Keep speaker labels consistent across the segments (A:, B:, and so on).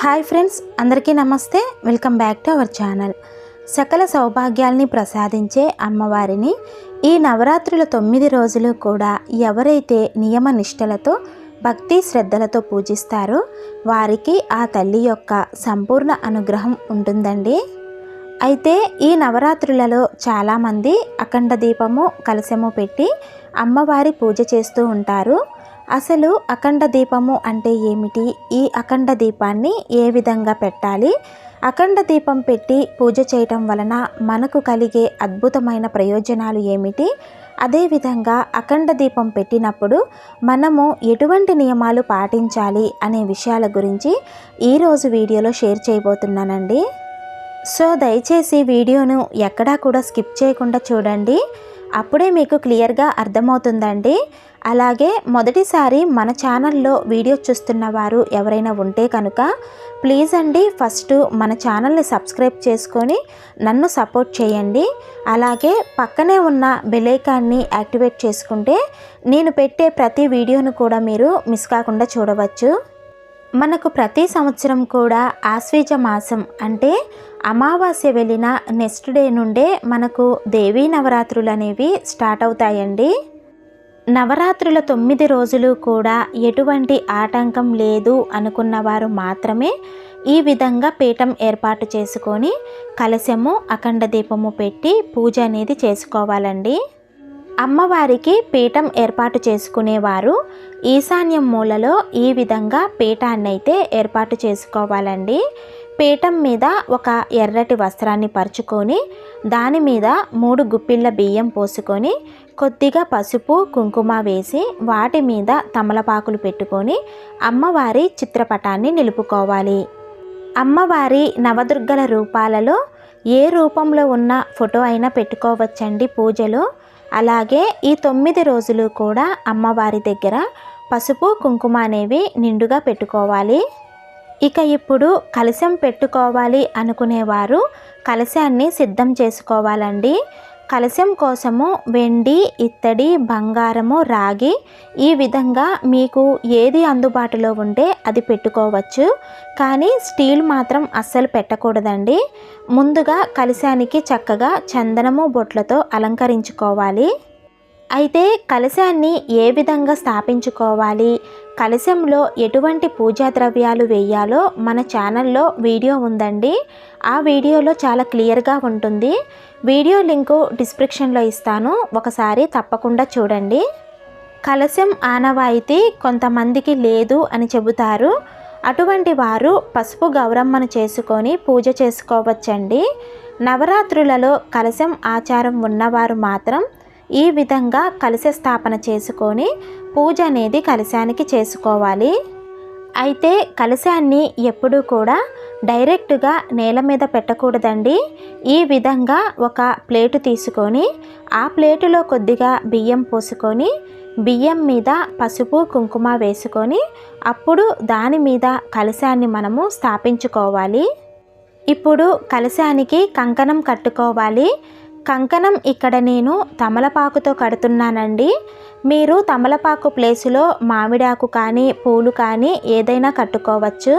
A: Hi friends అందరికీ నమస్తే. Welcome back to our channel. సకల సౌభాగ్యాల్ని ప్రసాదించే అమ్మవారిని ఈ నవరాత్రుల తొమ్మిది రోజులు కూడా ఎవరైతే నియమ నిష్టలతో భక్తి శ్రద్ధలతో పూజిస్తారో వారికి ఆ తల్లి యొక్క సంపూర్ణ అనుగ్రహం ఉంటుందండి. అయితే ఈ నవరాత్రులలో చాలామంది అఖండ దీపము కలశము పెట్టి అమ్మవారి పూజ చేస్తూ ఉంటారు. అసలు అఖండ దీపము అంటే ఏమిటి? ఈ అఖండ దీపాన్ని ఏ విధంగా పెట్టాలి? అఖండ దీపం పెట్టి పూజ చేయటం వలన మనకు కలిగే అద్భుతమైన ప్రయోజనాలు ఏమిటి? అదేవిధంగా అఖండ దీపం పెట్టినప్పుడు మనము ఎటువంటి నియమాలు పాటించాలి అనే విషయాల గురించి ఈరోజు వీడియోలో షేర్ చేయబోతున్నానండి. సో దయచేసి వీడియోను ఎక్కడా కూడా స్కిప్ చేయకుండా చూడండి. అప్పుడే మీకు క్లియర్గా అర్థమవుతుందండి. అలాగే మొదటిసారి మన ఛానల్లో వీడియో చూస్తున్న వారు ఎవరైనా ఉంటే కనుక ప్లీజ్ అండి ఫస్ట్ మన ఛానల్ని సబ్స్క్రైబ్ చేసుకొని నన్ను సపోర్ట్ చేయండి. అలాగే పక్కనే ఉన్న బెలైకాన్ని యాక్టివేట్ చేసుకుంటే నేను పెట్టే ప్రతి వీడియోను కూడా మీరు మిస్ కాకుండా చూడవచ్చు. మనకు ప్రతి సంవత్సరం కూడా ఆశ్వీజ మాసం అంటే అమావాస్య వెళ్ళిన నెక్స్ట్ డే నుండే మనకు దేవీ నవరాత్రులు అనేవి స్టార్ట్ అవుతాయండి. నవరాత్రుల తొమ్మిది రోజులు కూడా ఎటువంటి ఆటంకం లేదు అనుకున్న వారు మాత్రమే ఈ విధంగా పీఠం ఏర్పాటు చేసుకొని కలశము అఖండ దీపము పెట్టి పూజ అనేది చేసుకోవాలండి. అమ్మవారికి పీఠం ఏర్పాటు చేసుకునేవారు ఈశాన్యం మూలలో ఈ విధంగా పీఠాన్ని అయితే ఏర్పాటు చేసుకోవాలండి. పీఠం మీద ఒక ఎర్రటి వస్త్రాన్ని పరుచుకొని దాని మీద మూడు గుప్పిళ్ళ బియ్యం పోసుకొని కొద్దిగా పసుపు కుంకుమ వేసి వాటి మీద తమలపాకులు పెట్టుకొని అమ్మవారి చిత్రపటాన్ని నిలుపుకోవాలి. అమ్మవారి నవదుర్గల రూపాలలో ఏ రూపంలో ఉన్న ఫోటో అయినా పెట్టుకోవచ్చండి పూజలో. అలాగే ఈ తొమ్మిది రోజులు కూడా అమ్మవారి దగ్గర పసుపు కుంకుమ అనేవి నిండుగా పెట్టుకోవాలి. ఇక ఇప్పుడు కలశం పెట్టుకోవాలి అనుకునేవారు కలశాన్ని సిద్ధం చేసుకోవాలండి. కలశం కోసము వెండి ఇత్తడి బంగారము రాగి ఈ విధంగా మీకు ఏది అందుబాటులో ఉంటే అది పెట్టుకోవచ్చు. కానీ స్టీల్ మాత్రం అస్సలు పెట్టకూడదండి. ముందుగా కలశానికి చక్కగా చందనము బొట్లతో అలంకరించుకోవాలి. అయితే కలశాన్ని ఏ విధంగా స్థాపించుకోవాలి? కలశంలో ఎటువంటి పూజా ద్రవ్యాలు వేయాలో మన ఛానల్లో వీడియో ఉందండి. ఆ వీడియోలో చాలా క్లియర్గా ఉంటుంది. వీడియో లింకు డిస్క్రిప్షన్లో ఇస్తాను. ఒకసారి తప్పకుండా చూడండి. కలశం ఆనవాయితీ కొంతమందికి లేదు అని చెబుతారు. అటువంటి వారు పసుపు గౌరమ్మను చేసుకొని పూజ చేసుకోవచ్చండి. నవరాత్రులలో కలశం ఆచారం ఉన్నవారు మాత్రం ఈ విధంగా కలశ స్థాపన చేసుకొని పూజ అనేది కలశానికి చేసుకోవాలి. అయితే కలశాన్ని ఎప్పుడూ కూడా డైరెక్ట్గా నేల మీద పెట్టకూడదండి. ఈ విధంగా ఒక ప్లేటు తీసుకొని ఆ ప్లేటులో కొద్దిగా బియ్యం పోసుకొని బియ్యం మీద పసుపు కుంకుమ వేసుకొని అప్పుడు దాని మీద కలశాన్ని మనము స్థాపించుకోవాలి. ఇప్పుడు కలశానికి కంకణం కట్టుకోవాలి. కంకణం ఇక్కడ నేను తమలపాకుతో కడుతున్నానండి. మీరు తమలపాకు ప్లేసులో మామిడాకు కానీ పూలు కానీ ఏదైనా కట్టుకోవచ్చు.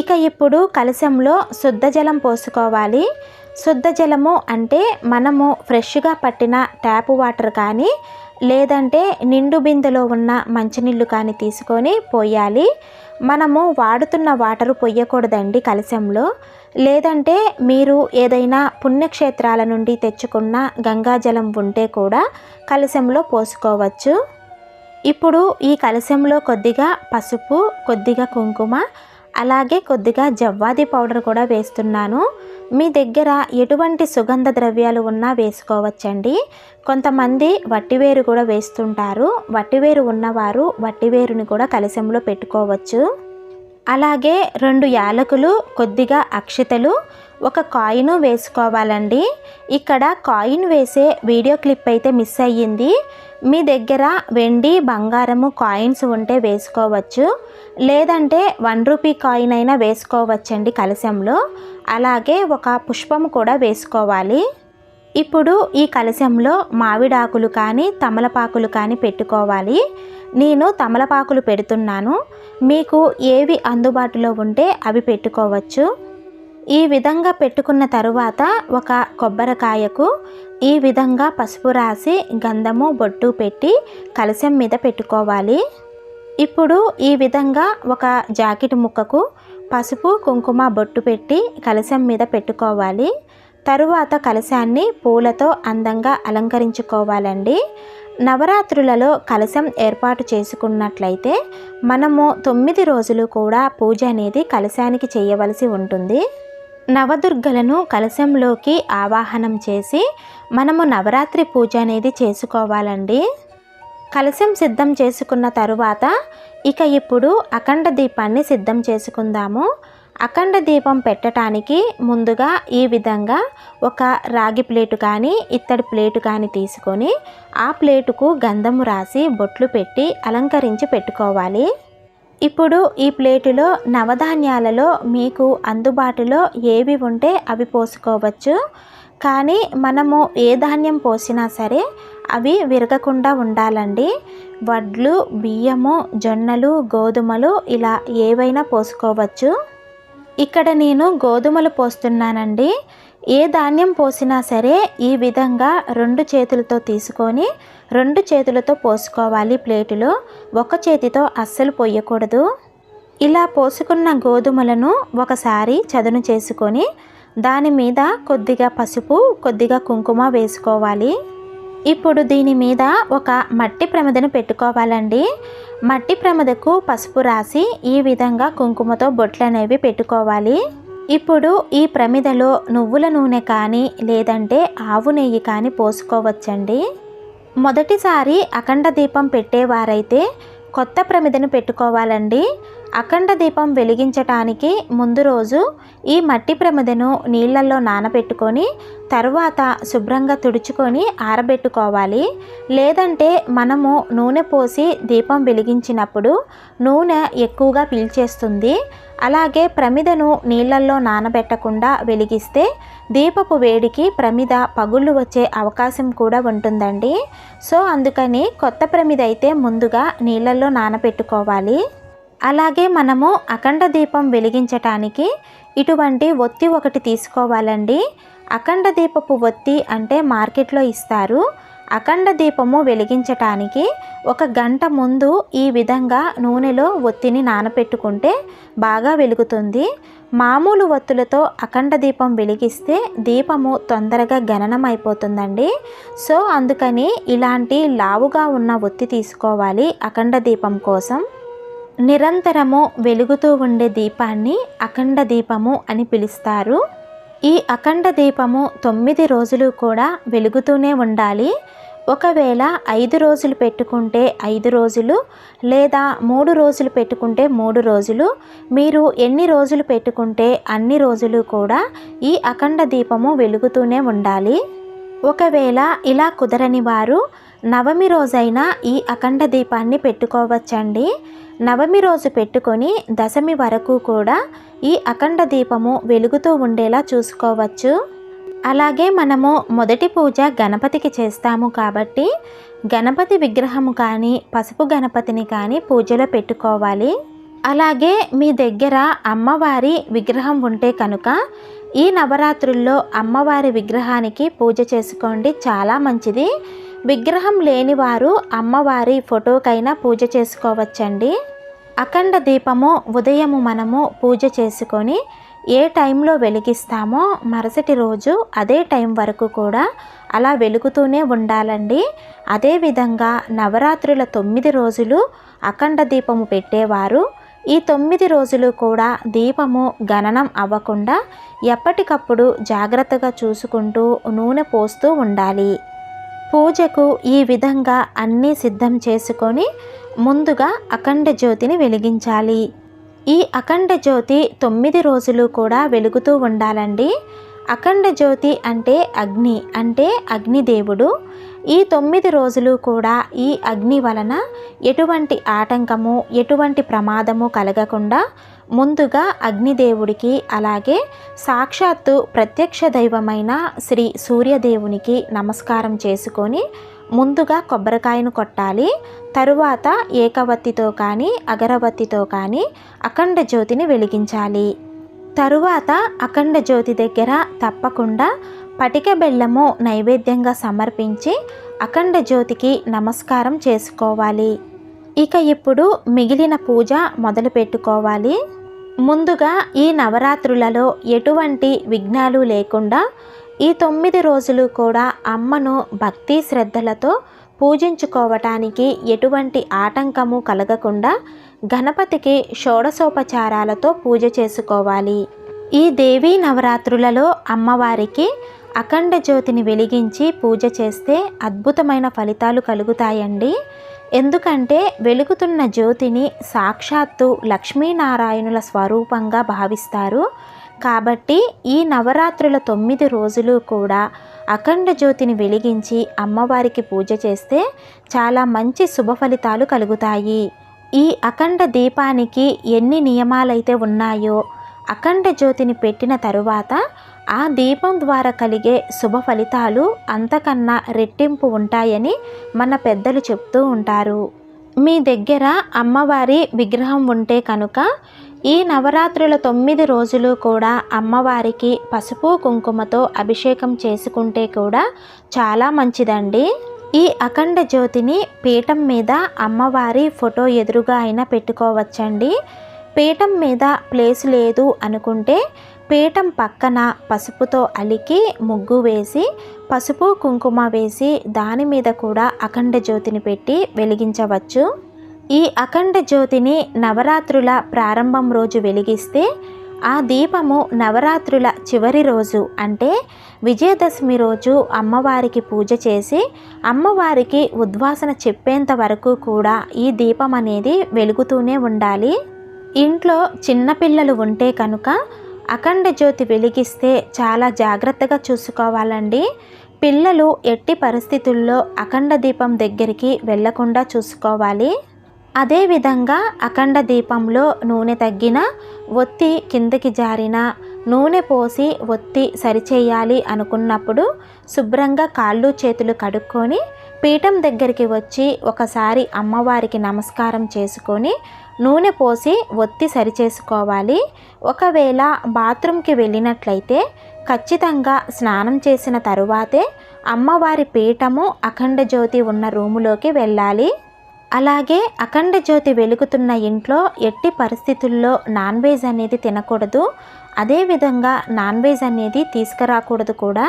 A: ఇక ఇప్పుడు కలశంలో శుద్ధ జలం పోసుకోవాలి. శుద్ధ జలము అంటే మనము ఫ్రెష్గా పట్టిన ట్యాప్ వాటర్ కానీ లేదంటే నిండు బిందెలో ఉన్న మంచినీళ్ళు కానీ తీసుకొని పోయాలి. మనము వాడుతున్న వాటర్ పొయ్యకూడదండి కలశంలో. లేదంటే మీరు ఏదైనా పుణ్యక్షేత్రాల నుండి తెచ్చుకున్న గంగాజలం ఉంటే కూడా కలశంలో పోసుకోవచ్చు. ఇప్పుడు ఈ కలశంలో కొద్దిగా పసుపు కొద్దిగా కుంకుమ అలాగే కొద్దిగా జవ్వాది పౌడర్ కూడా వేస్తున్నాను. మీ దగ్గర ఎటువంటి సుగంధ ద్రవ్యాలు ఉన్నా వేసుకోవచ్చండి. కొంతమంది వట్టివేరు కూడా వేస్తుంటారు. వట్టివేరు ఉన్నవారు వట్టివేరుని కూడా కలశంలో పెట్టుకోవచ్చు. అలాగే రెండు యాలకులు కొద్దిగా అక్షతలు ఒక కాయిన్ వేసుకోవాలండి. ఇక్కడ కాయిన్ వేసే వీడియో క్లిప్ అయితే మిస్ అయ్యింది. మీ దగ్గర వెండి బంగారము కాయిన్స్ ఉంటే వేసుకోవచ్చు. లేదంటే వన్ రూపీ కాయిన్ అయినా వేసుకోవచ్చండి కలశంలో. అలాగే ఒక పుష్పం కూడా వేసుకోవాలి. ఇప్పుడు ఈ కలశంలో మామిడాకులు కానీ తమలపాకులు కానీ పెట్టుకోవాలి. నేను తమలపాకులు పెడుతున్నాను. మీకు ఏవి అందుబాటులో ఉంటే అవి పెట్టుకోవచ్చు. ఈ విధంగా పెట్టుకున్న తరువాత ఒక కొబ్బరికాయకు ఈ విధంగా పసుపు రాసి గంధము బొట్టు పెట్టి కలశం మీద పెట్టుకోవాలి. ఇప్పుడు ఈ విధంగా ఒక జాకెట్ ముక్కకు పసుపు కుంకుమ బొట్టు పెట్టి కలశం మీద పెట్టుకోవాలి. తరువాత కలశాన్ని పూలతో అందంగా అలంకరించుకోవాలండి. నవరాత్రులలో కలశం ఏర్పాటు చేసుకున్నట్లయితే మనము తొమ్మిది రోజులు కూడా పూజ అనేది కలశానికి చేయవలసి ఉంటుంది. నవదుర్గలను కలశంలోకి ఆవాహనం చేసి మనము నవరాత్రి పూజ అనేది చేసుకోవాలండి. కలశం సిద్ధం చేసుకున్న తరువాత ఇక ఇప్పుడు అఖండ దీపాన్ని సిద్ధం చేసుకుందాము. అఖండ దీపం పెట్టడానికి ముందుగా ఈ విధంగా ఒక రాగి ప్లేటు కానీ ఇత్తడి ప్లేటు కానీ తీసుకొని ఆ ప్లేటుకు గంధము రాసి బొట్లు పెట్టి అలంకరించి పెట్టుకోవాలి. ఇప్పుడు ఈ ప్లేటులో నవధాన్యాలలో మీకు అందుబాటులో ఏవి ఉంటే అవి పోసుకోవచ్చు. కానీ మనము ఏ ధాన్యం పోసినా సరే అవి విరగకుండా ఉండాలండి. వడ్లు బియ్యము జొన్నలు గోధుమలు ఇలా ఏవైనా పోసుకోవచ్చు. ఇక్కడ నేను గోధుమలు పోస్తున్నానండి. ఏ ధాన్యం పోసినా సరే ఈ విధంగా రెండు చేతులతో తీసుకొని రెండు చేతులతో పోసుకోవాలి ప్లేటులో. ఒక చేతితో అస్సలు పోయకూడదు. ఇలా పోసుకున్న గోధుమలను ఒకసారి చదును చేసుకొని దాని మీద కొద్దిగా పసుపు కొద్దిగా కుంకుమ వేసుకోవాలి. ఇప్పుడు దీని మీద ఒక మట్టి ప్రమిదను పెట్టుకోవాలండి. మట్టి ప్రమిదకు పసుపు రాసి ఈ విధంగా కుంకుమతో బొట్లు అనేవి పెట్టుకోవాలి. ఇప్పుడు ఈ ప్రమిదలో నువ్వుల నూనె కానీ లేదంటే ఆవు నెయ్యి కానీ పోసుకోవచ్చండి. మొదటిసారి అఖండ దీపం పెట్టేవారైతే కొత్త ప్రమిదను పెట్టుకోవాలండి. అఖండ దీపం వెలిగించటానికి ముందు రోజు ఈ మట్టి ప్రమిదను నీళ్ళల్లో నానబెట్టుకొని తరువాత శుభ్రంగా తుడుచుకొని ఆరబెట్టుకోవాలి. లేదంటే మనము నూనె పోసి దీపం వెలిగించినప్పుడు నూనె ఎక్కువగా పీల్చేస్తుంది. అలాగే ప్రమిదను నీళ్ళల్లో నానబెట్టకుండా వెలిగిస్తే దీపపు వేడికి ప్రమిద పగుళ్ళు వచ్చే అవకాశం కూడా ఉంటుందండి. సో అందుకని కొత్త ప్రమిద అయితే ముందుగా నీళ్ళల్లో నానబెట్టుకోవాలి. అలాగే మనము అఖండ దీపం వెలిగించటానికి ఇటువంటి ఒత్తి ఒకటి తీసుకోవాలండి. అఖండ దీపపు ఒత్తి అంటే మార్కెట్లో ఇస్తారు. అఖండ దీపము వెలిగించటానికి ఒక గంట ముందు ఈ విధంగా నూనెలో ఒత్తిని నానపెట్టుకుంటే బాగా వెలుగుతుంది. మామూలు ఒత్తులతో అఖండ దీపం వెలిగిస్తే దీపము తొందరగా గణనం అయిపోతుందండి సో అందుకని ఇలాంటి లావుగా ఉన్న ఒత్తి తీసుకోవాలి అఖండ దీపం కోసం. నిరంతరము వెలుగుతూ ఉండే దీపాన్ని అఖండ దీపము అని పిలుస్తారు. ఈ అఖండ దీపము తొమ్మిది రోజులు కూడా వెలుగుతూనే ఉండాలి. ఒకవేళ ఐదు రోజులు పెట్టుకుంటే ఐదు రోజులు లేదా మూడు రోజులు పెట్టుకుంటే మూడు రోజులు మీరు ఎన్ని రోజులు పెట్టుకుంటే అన్ని రోజులు కూడా ఈ అఖండ దీపము వెలుగుతూనే ఉండాలి. ఒకవేళ ఇలా కుదరని వారు నవమి రోజైనా ఈ అఖండ దీపాన్ని పెట్టుకోవచ్చండి. నవమి రోజు పెట్టుకొని దశమి వరకు కూడా ఈ అఖండ దీపము వెలుగుతూ ఉండేలా చూసుకోవచ్చు. అలాగే మనము మొదటి పూజ గణపతికి చేస్తాము కాబట్టి గణపతి విగ్రహము కానీ పసుపు గణపతిని కానీ పూజలో పెట్టుకోవాలి. అలాగే మీ దగ్గర అమ్మవారి విగ్రహం ఉంటే కనుక ఈ నవరాత్రుల్లో అమ్మవారి విగ్రహానికి పూజ చేసుకోండి. చాలా మంచిది. విగ్రహం లేని వారు అమ్మవారి ఫోటోకైనా పూజ చేసుకోవచ్చండి. అఖండ దీపము ఉదయము మనము పూజ చేసుకొని ఏ టైంలో వెలిగిస్తామో మరుసటి రోజు అదే టైం వరకు కూడా అలా వెలుగుతూనే ఉండాలండి. అదేవిధంగా నవరాత్రుల తొమ్మిది రోజులు అఖండ దీపము పెట్టేవారు. ఈ తొమ్మిది రోజులు కూడా దీపము గణనం అవ్వకుండా ఎప్పటికప్పుడు జాగ్రత్తగా చూసుకుంటూ నూనె పోస్తూ ఉండాలి. పూజకు ఈ విధంగా అన్నీ సిద్ధం చేసుకొని ముందుగా అఖండ జ్యోతిని వెలిగించాలి. ఈ అఖండ జ్యోతి తొమ్మిది రోజులు కూడా వెలుగుతూ ఉండాలండి. అఖండ జ్యోతి అంటే అగ్ని అంటే అగ్నిదేవుడు ఈ తొమ్మిది రోజులు కూడా ఈ అగ్ని వలన ఎటువంటి ఆటంకము ఎటువంటి ప్రమాదము కలగకుండా ముందుగా అగ్నిదేవుడికి అలాగే సాక్షాత్తు ప్రత్యక్ష దైవమైన శ్రీ సూర్యదేవునికి నమస్కారం చేసుకొని ముందుగా కొబ్బరికాయను కొట్టాలి. తరువాత ఏకవత్తితో కానీ అగరవత్తితో కానీ అఖండ జ్యోతిని వెలిగించాలి. తరువాత అఖండ జ్యోతి దగ్గర తప్పకుండా పటిక బెల్లము నైవేద్యంగా సమర్పించి అఖండ జ్యోతికి నమస్కారం చేసుకోవాలి. ఇక ఇప్పుడు మిగిలిన పూజ మొదలు పెట్టుకోవాలి ముందుగా ఈ నవరాత్రులలో ఎటువంటి విఘ్నాలు లేకుండా ఈ తొమ్మిది రోజులు కూడా అమ్మను భక్తి శ్రద్ధలతో పూజించుకోవటానికి ఎటువంటి ఆటంకము కలగకుండా గణపతికి షోడశోపచారాలతో పూజ చేసుకోవాలి. ఈ దేవీ నవరాత్రులలో అమ్మవారికి అఖండ జ్యోతిని వెలిగించి పూజ చేస్తే అద్భుతమైన ఫలితాలు కలుగుతాయండి. ఎందుకంటే వెలుగుతున్న జ్యోతిని సాక్షాత్తు లక్ష్మీనారాయణుల స్వరూపంగా భావిస్తారు. కాబట్టి ఈ నవరాత్రుల తొమ్మిది రోజులు కూడా అఖండ జ్యోతిని వెలిగించి అమ్మవారికి పూజ చేస్తే చాలా మంచి శుభ ఫలితాలు కలుగుతాయి. ఈ అఖండ దీపానికి ఎన్ని నియమాలైతే ఉన్నాయో అఖండ జ్యోతిని పెట్టిన తరువాత ఆ దీపం ద్వారా కలిగే శుభ ఫలితాలు అంతకన్నా రెట్టింపు ఉంటాయని మన పెద్దలు చెప్తూ ఉంటారు. మీ దగ్గర అమ్మవారి విగ్రహం ఉంటే కనుక ఈ నవరాత్రుల తొమ్మిది రోజులు కూడా అమ్మవారికి పసుపు కుంకుమతో అభిషేకం చేసుకుంటే కూడా చాలా మంచిదండి. ఈ అఖండ జ్యోతిని పీఠం మీద అమ్మవారి ఫోటో ఎదురుగా అయినా పెట్టుకోవచ్చండి. పీఠం మీద ప్లేస్ లేదు అనుకుంటే పీఠం పక్కన పసుపుతో అలికి ముగ్గు వేసి పసుపు కుంకుమ వేసి దాని మీద కూడా అఖండ జ్యోతిని పెట్టి వెలిగించవచ్చు. ఈ అఖండ జ్యోతిని నవరాత్రుల ప్రారంభం రోజు వెలిగిస్తే ఆ దీపము నవరాత్రుల చివరి రోజు అంటే విజయదశమి రోజు అమ్మవారికి పూజ చేసి అమ్మవారికి ఉద్వాసన చెప్పేంత వరకు కూడా ఈ దీపం అనేది వెలుగుతూనే ఉండాలి. ఇంట్లో చిన్నపిల్లలు ఉంటే కనుక అఖండ జ్యోతి వెలిగిస్తే చాలా జాగ్రత్తగా చూసుకోవాలండి. పిల్లలు ఎట్టి పరిస్థితుల్లో అఖండ దీపం దగ్గరికి వెళ్ళకుండా చూసుకోవాలి. అదేవిధంగా అఖండ దీపంలో నూనె తగ్గిన ఒత్తి కిందకి జారిన నూనె పోసి ఒత్తి సరిచేయాలి అనుకున్నప్పుడు శుభ్రంగా కాళ్ళు చేతులు కడుక్కొని పీఠం దగ్గరికి వచ్చి ఒకసారి అమ్మవారికి నమస్కారం చేసుకొని నూనె పోసి ఒత్తి సరిచేసుకోవాలి. ఒకవేళ బాత్రూమ్కి వెళ్ళినట్లయితే ఖచ్చితంగా స్నానం చేసిన తరువాతే అమ్మవారి పీఠము అఖండ జ్యోతి ఉన్న రూములోకి వెళ్ళాలి. అలాగే అఖండ జ్యోతి వెలుగుతున్న ఇంట్లో ఎట్టి పరిస్థితుల్లో నాన్ వెజ్ అనేది తినకూడదు. అదేవిధంగా నాన్ వెజ్ అనేది తీసుకురాకూడదు కూడా.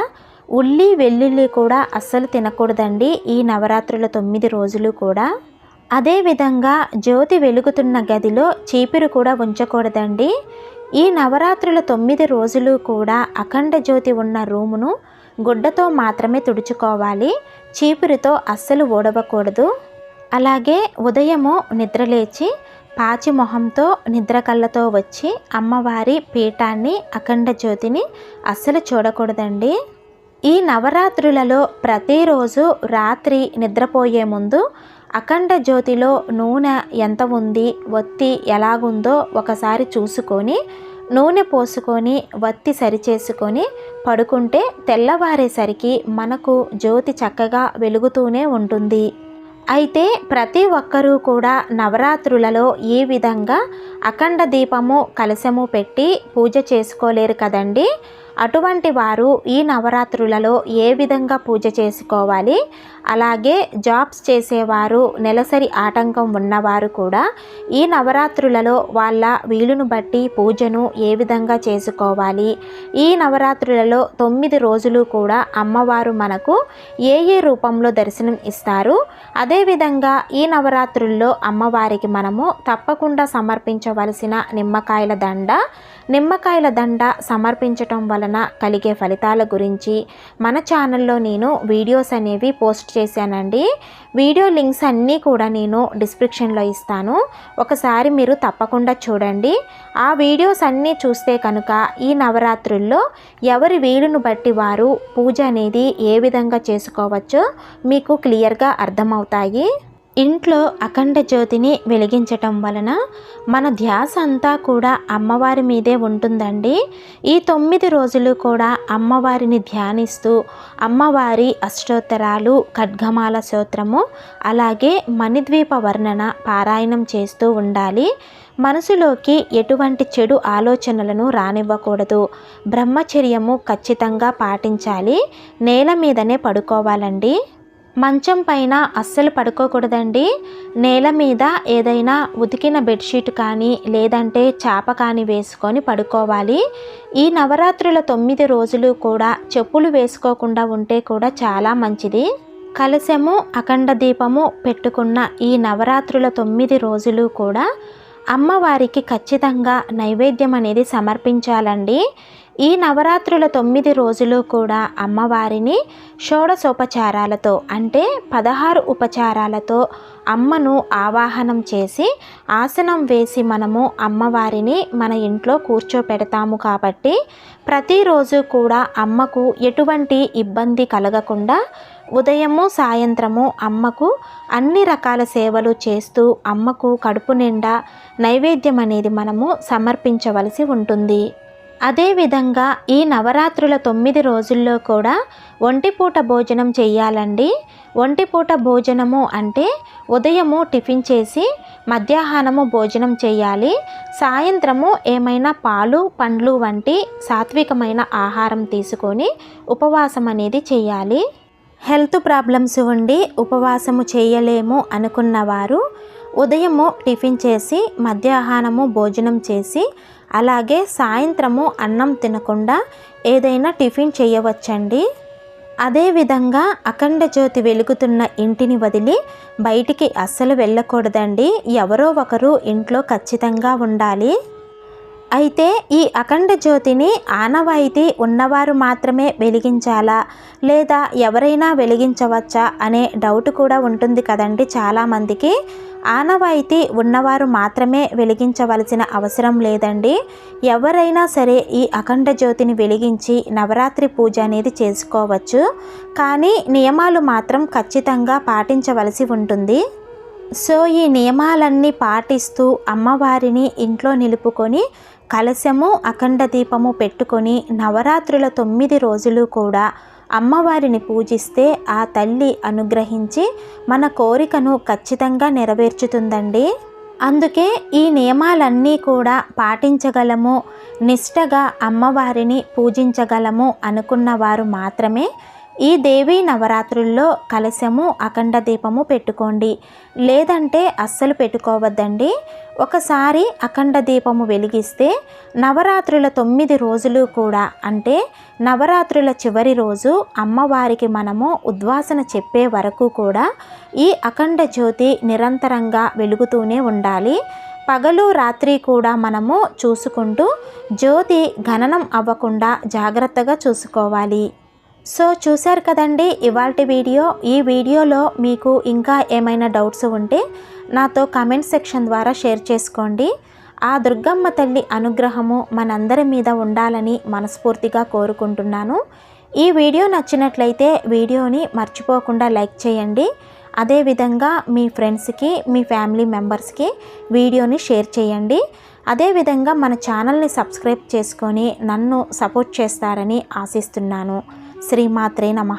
A: ఉల్లి వెల్లుల్లి కూడా అస్సలు తినకూడదండి ఈ నవరాత్రుల తొమ్మిది రోజులు కూడా. అదేవిధంగా జ్యోతి వెలుగుతున్న గదిలో చీపిరు కూడా ఉంచకూడదండి. ఈ నవరాత్రుల తొమ్మిది రోజులు కూడా అఖండ జ్యోతి ఉన్న రూమును గుడ్డతో మాత్రమే తుడుచుకోవాలి. చీపురితో అస్సలు ఓడవకూడదు అలాగే ఉదయము నిద్రలేచి పాచి మొహంతో నిద్ర కళ్ళతో వచ్చి అమ్మవారి పీఠాన్ని అఖండ జ్యోతిని అస్సలు చూడకూడదండి. ఈ నవరాత్రులలో ప్రతిరోజు రాత్రి నిద్రపోయే ముందు అఖండ జ్యోతిలో నూనె ఎంత ఉంది ఒత్తి ఎలాగుందో ఒకసారి చూసుకొని నూనె పోసుకొని వత్తి సరిచేసుకొని పడుకుంటే తెల్లవారేసరికి మనకు జ్యోతి చక్కగా వెలుగుతూనే ఉంటుంది. అయితే ప్రతి ఒక్కరూ కూడా నవరాత్రులలో ఈ విధంగా అఖండ దీపము కలశము పెట్టి పూజ చేసుకోలేరు కదండి? అటువంటి వారు ఈ నవరాత్రులలో ఏ విధంగా పూజ చేసుకోవాలి? అలాగే జాబ్స్ చేసేవారు నెలసరి ఆటంకం ఉన్నవారు కూడా ఈ నవరాత్రులలో వాళ్ళ వీలును బట్టి పూజను ఏ విధంగా చేసుకోవాలి? ఈ నవరాత్రులలో తొమ్మిది రోజులు కూడా అమ్మవారు మనకు ఏ ఏ రూపంలో దర్శనం ఇస్తారు? అదేవిధంగా ఈ నవరాత్రుల్లో అమ్మవారికి మనము తప్పకుండా సమర్పించవలసిన నిమ్మకాయల దండ నిమ్మకాయల దండ సమర్పించటం వలన కలిగే ఫలితాల గురించి మన ఛానల్లో నేను వీడియోస్ అనేవి పోస్ట్ చేశానండి. వీడియో లింక్స్ అన్నీ కూడా నేను డిస్క్రిప్షన్లో ఇస్తాను. ఒకసారి మీరు తప్పకుండా చూడండి. ఆ వీడియోస్ అన్నీ చూస్తే కనుక ఈ నవరాత్రుల్లో ఎవరి వీలును బట్టి వారు పూజ అనేది ఏ విధంగా చేసుకోవచ్చో మీకు క్లియర్గా అర్థమవుతాయి. ఇంట్లో అఖండ జ్యోతిని వెలిగించటం వలన మన ధ్యాస అంతా కూడా అమ్మవారి మీదే ఉంటుందండి. ఈ తొమ్మిది రోజులు కూడా అమ్మవారిని ధ్యానిస్తూ అమ్మవారి అష్టోత్తరాలు ఖడ్గమాల స్తోత్రము అలాగే మణిద్వీప వర్ణన పారాయణం చేస్తూ ఉండాలి. మనసులోకి ఎటువంటి చెడు ఆలోచనలను రానివ్వకూడదు. బ్రహ్మచర్యము ఖచ్చితంగా పాటించాలి. నేల మీదనే పడుకోవాలండి. మంచం పైన అస్సలు పడుకోకూడదండి. నేల మీద ఏదైనా ఉతికిన బెడ్షీట్ కానీ లేదంటే చాప కానీ వేసుకొని పడుకోవాలి. ఈ నవరాత్రుల తొమ్మిది రోజులు కూడా చెప్పులు వేసుకోకుండా ఉంటే కూడా చాలా మంచిది. కలశము అఖండ దీపము పెట్టుకున్న ఈ నవరాత్రుల తొమ్మిది రోజులు కూడా అమ్మవారికి ఖచ్చితంగా నైవేద్యం అనేది సమర్పించాలండి. ఈ నవరాత్రుల తొమ్మిది రోజులు కూడా అమ్మవారిని షోడశోపచారాలతో అంటే పదహారు ఉపచారాలతో అమ్మను ఆవాహనం చేసి ఆసనం వేసి మనము అమ్మవారిని మన ఇంట్లో కూర్చోపెడతాము కాబట్టి ప్రతిరోజు కూడా అమ్మకు ఎటువంటి ఇబ్బంది కలగకుండా ఉదయము సాయంత్రము అమ్మకు అన్ని రకాల సేవలు చేస్తూ అమ్మకు కడుపు నిండా నైవేద్యం అనేది మనము సమర్పించవలసి ఉంటుంది. అదేవిధంగా ఈ నవరాత్రుల తొమ్మిది రోజుల్లో కూడా ఒంటిపూట భోజనం చేయాలండి. ఒంటిపూట భోజనము అంటే ఉదయము టిఫిన్ చేసి మధ్యాహ్నము భోజనం చేయాలి. సాయంత్రము ఏమైనా పాలు పండ్లు వంటి సాత్వికమైన ఆహారం తీసుకొని ఉపవాసం అనేది చేయాలి. హెల్త్ ప్రాబ్లమ్స్ ఉండి ఉపవాసము చేయలేము అనుకున్నవారు ఉదయము టిఫిన్ చేసి మధ్యాహ్నము భోజనం చేసి అలాగే సాయంత్రము అన్నం తినకుండా ఏదైనా టిఫిన్ చేయవచ్చండి. అదేవిధంగా అఖండ జ్యోతి వెలుగుతున్న ఇంటిని వదిలి బయటికి అస్సలు వెళ్ళకూడదండి. ఎవరో ఒకరు ఇంట్లో ఖచ్చితంగా ఉండాలి. అయితే ఈ అఖండ జ్యోతిని ఆనవాయితీ ఉన్నవారు మాత్రమే వెలిగించాలా? లేదా ఎవరైనా వెలిగించవచ్చా? అనే డౌట్ కూడా ఉంటుంది కదండి చాలామందికి. ఆనవాయితీ ఉన్నవారు మాత్రమే వెలిగించవలసిన అవసరం లేదండి. ఎవరైనా సరే ఈ అఖండ జ్యోతిని వెలిగించి నవరాత్రి పూజ అనేది చేసుకోవచ్చు. కానీ నియమాలు మాత్రం ఖచ్చితంగా పాటించవలసి ఉంటుంది. సో ఈ నియమాలన్నీ పాటిస్తూ అమ్మవారిని ఇంట్లో నిలుపుకొని కలశము అఖండ దీపము పెట్టుకొని నవరాత్రుల తొమ్మిది రోజులు కూడా అమ్మవారిని పూజిస్తే ఆ తల్లి అనుగ్రహించి మన కోరికను ఖచ్చితంగా నెరవేర్చుతుందండి. అందుకే ఈ నియమాలన్నీ కూడా పాటించగలము నిష్టగా అమ్మవారిని పూజించగలము అనుకున్న వారు మాత్రమే ఈ దేవీ నవరాత్రుల్లో కలశము అఖండ దీపము పెట్టుకోండి. లేదంటే అస్సలు పెట్టుకోవద్దండి. ఒకసారి అఖండ దీపము వెలిగిస్తే నవరాత్రుల తొమ్మిది రోజులు కూడా అంటే నవరాత్రుల చివరి రోజు అమ్మవారికి మనము ఉద్వాసన చెప్పే వరకు కూడా ఈ అఖండ జ్యోతి నిరంతరంగా వెలుగుతూనే ఉండాలి. పగలు రాత్రి కూడా మనము చూసుకుంటూ జ్యోతి గణనం అవ్వకుండా జాగ్రత్తగా చూసుకోవాలి. సో చూశారు కదండి ఇవాళ వీడియో. ఈ వీడియోలో మీకు ఇంకా ఏమైనా డౌట్స్ ఉంటే నాతో కమెంట్ సెక్షన్ ద్వారా షేర్ చేసుకోండి. ఆ దుర్గమ్మ తల్లి అనుగ్రహము మనందరి మీద ఉండాలని మనస్ఫూర్తిగా కోరుకుంటున్నాను. ఈ వీడియో నచ్చినట్లయితే వీడియోని మర్చిపోకుండా లైక్ చేయండి. అదేవిధంగా మీ ఫ్రెండ్స్కి మీ ఫ్యామిలీ మెంబర్స్కి వీడియోని షేర్ చేయండి. అదేవిధంగా మన ఛానల్ని సబ్స్క్రైబ్ చేసుకొని నన్ను సపోర్ట్ చేస్తారని ఆశిస్తున్నాను. శ్రీమాత్రే నమ.